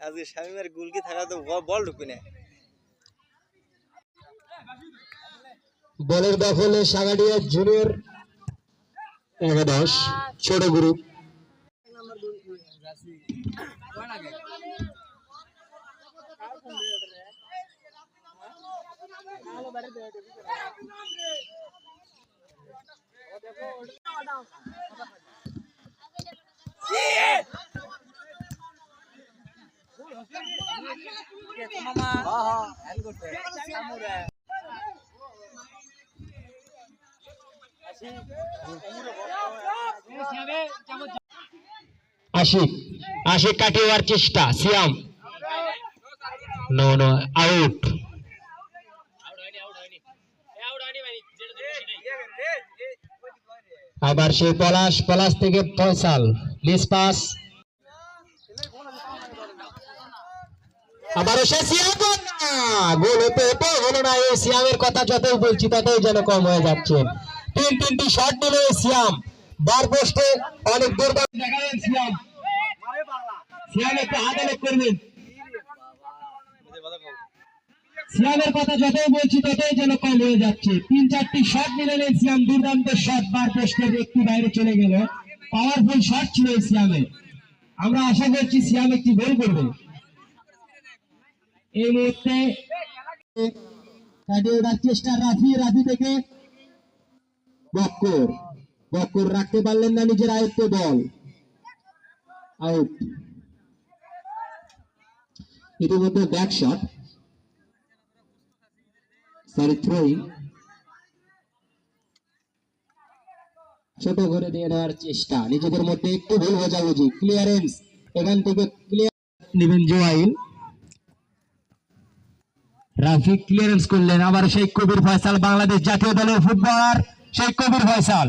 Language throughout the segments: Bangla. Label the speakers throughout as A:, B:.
A: আজকে শামিমের গুলকি থাকা তো বল ঢুকবি না
B: বলের দখলে সাগাডিয়া জুনিয়র একাদশ ছোট গ্রুপ আশিক আশিক কাটিয়ে চেষ্টা সিয়াম। নো নো আউট আবার সেই পলাশ পলাশ থেকে ফয়সাল মিস পাস। আবারও সে গোল হতে হতে হলো না এই সিয়ামের কথা, যতই বলছি ততই যেন কম হয়ে যাচ্ছে। তিন তিনটি শট নিল এই সিয়াম। বার পোস্টে অনেক দূর দেখালেন সিয়াম। সিয়াম একটু করবেন। সিয়ামের কথা যতই বলছি, ততই যেন কম হয়ে যাচ্ছে। তিন, চারটি শট নিলেন এই সিয়াম দুর্দান্ত শট বার পোস্টের একটু বাইরে চলে গেল। পাওয়ারফুল শট ছিল সিয়ামের আমরা আশা করছি সিয়াম একটি গোল করবে। এই মুহূর্তে চেষ্টা রাফি রাফি থেকে বক্কর। বক্কর রাখতে পারলেন না নিজের আয়ত্ত বল আউট ইতিমধ্যে ব্যাক শট থ্রোয়িং ছোট করে দিয়ে দেওয়ার চেষ্টা। নিজেদের মধ্যে একটু ভুল বোঝাবুঝি। ক্লিয়ারেন্স এখান থেকে ক্লিয়ার নেবেন জোয়াইল। রাফি ক্লিয়ারেন্স করলেন। আবার কবির ফয়সাল, বাংলাদেশ জাতীয় দলের ফুটবলার কবির ফয়সাল।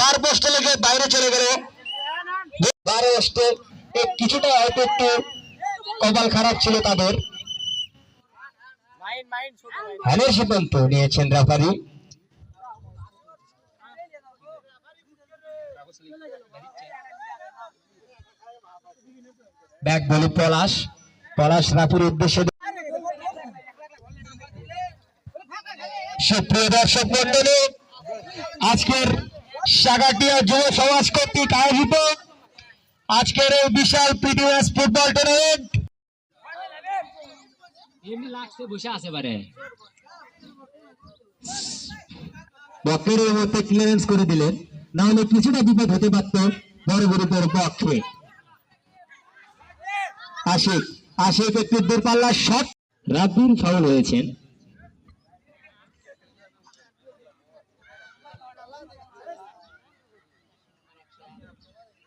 B: বার পোস্টে লেগে বাইরে চলে গেল। বার পোস্টে কিছুটা হয়তো একটু কপাল খারাপ ছিল তাদের। হ্যানের সিদ্ধান্ত নিয়েছেন রেফারি। ব্যাক বলি পলাশ। পলাশ রাফির উদ্দেশ্যে সুপ্রিয় দর্শক মন্ডলী আজকের সাগাটিয়া যুব সমাজ কর্তৃক আয়োজিত আজকের এই বিশাল পিডিএস ফুটবল টুর্নামেন্ট
C: এমনি লাগছে বসে আছে বারে।
B: বকের মধ্যে ক্লিয়ারেন্স করে দিলেন। না হলে কিছুটা বিপদ হতে পারত বড় গ্রুপের পক্ষে আশিক আশিক একটু দূরপাল্লার শট রাব্বির ফাউল হয়েছেন।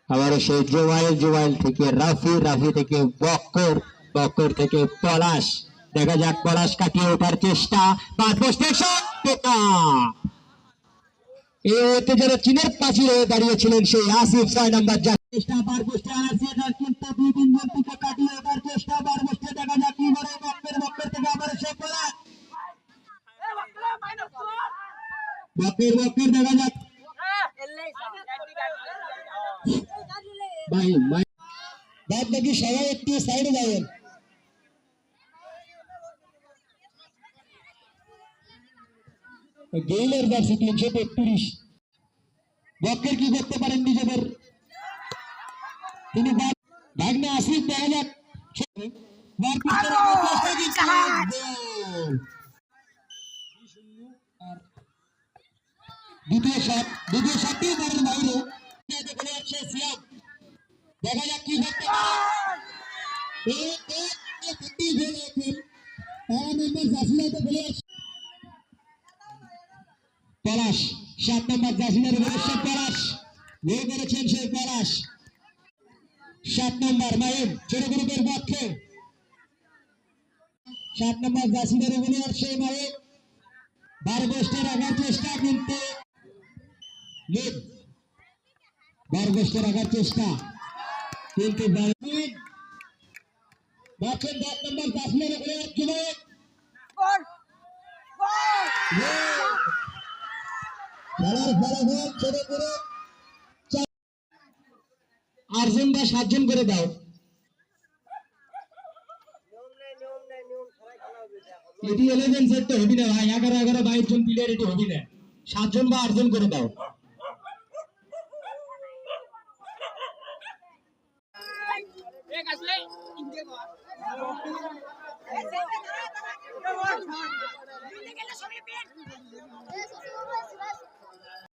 B: আবার সেই জোয়াইল জোয়াইল থেকে রাফি রাফি থেকে বক্কর বক্কর থেকে পলাশ। দেখা যাক পলাশ কাটিয়ে ওঠার চেষ্টা পাঁচ এই চীনের প্রাচীর হয়ে দাঁড়িয়েছিলেন সেই আসিফ ছয় নাম্বার চেষ্টা বার পোস্টে আনারসি কিন্তু দুই তিনজন থেকে কাটিয়ে ওঠার চেষ্টা বার পোস্টে দেখা যাক কি থেকে আবার সে পলাশ দেখা যাক ভাই ভাই বাদ বাকি সবাই একটু সাইডে যাবেন গেইলের ব্যাট শিখলেন ছোট একত্রিশ বক্কের কি করতে পারেন নিজেদের তিনি ভাগ্নে আসিফ দেখা যাক দ্বিতীয় শট দ্বিতীয় শটটিও করেন বাইরে দেখা যাক কি করতে পারে এক এক একটি গোল এখন আমাদের জাসিয়াতে গোলের পলাশ সাত নম্বর জাসিলার ভবিষ্যৎ পলাশ। গোল করেছেন সেই পলাশ। সাত নম্বর মাইম ছোট গ্রুপের পক্ষে। সাত নম্বর জাসিলের অভিনয়ের সেই মাইম বার গোষ্ঠী রাখার চেষ্টা কিন্তু বার গোষ্ঠী রাখার চেষ্টা কিন্তু দেখেন দশ নম্বর জাসিলের অভিনয়ের যুবক খেলার ফলাফল ছোট করে চার- আটজন বা সাতজন করে দাও এটি ইলেভেন সেট তো হবি না ভাই এগারো এগারো বাইশ জন প্লেয়ার এটি হবি না সাতজন বা আটজন করে দাও
D: সবাই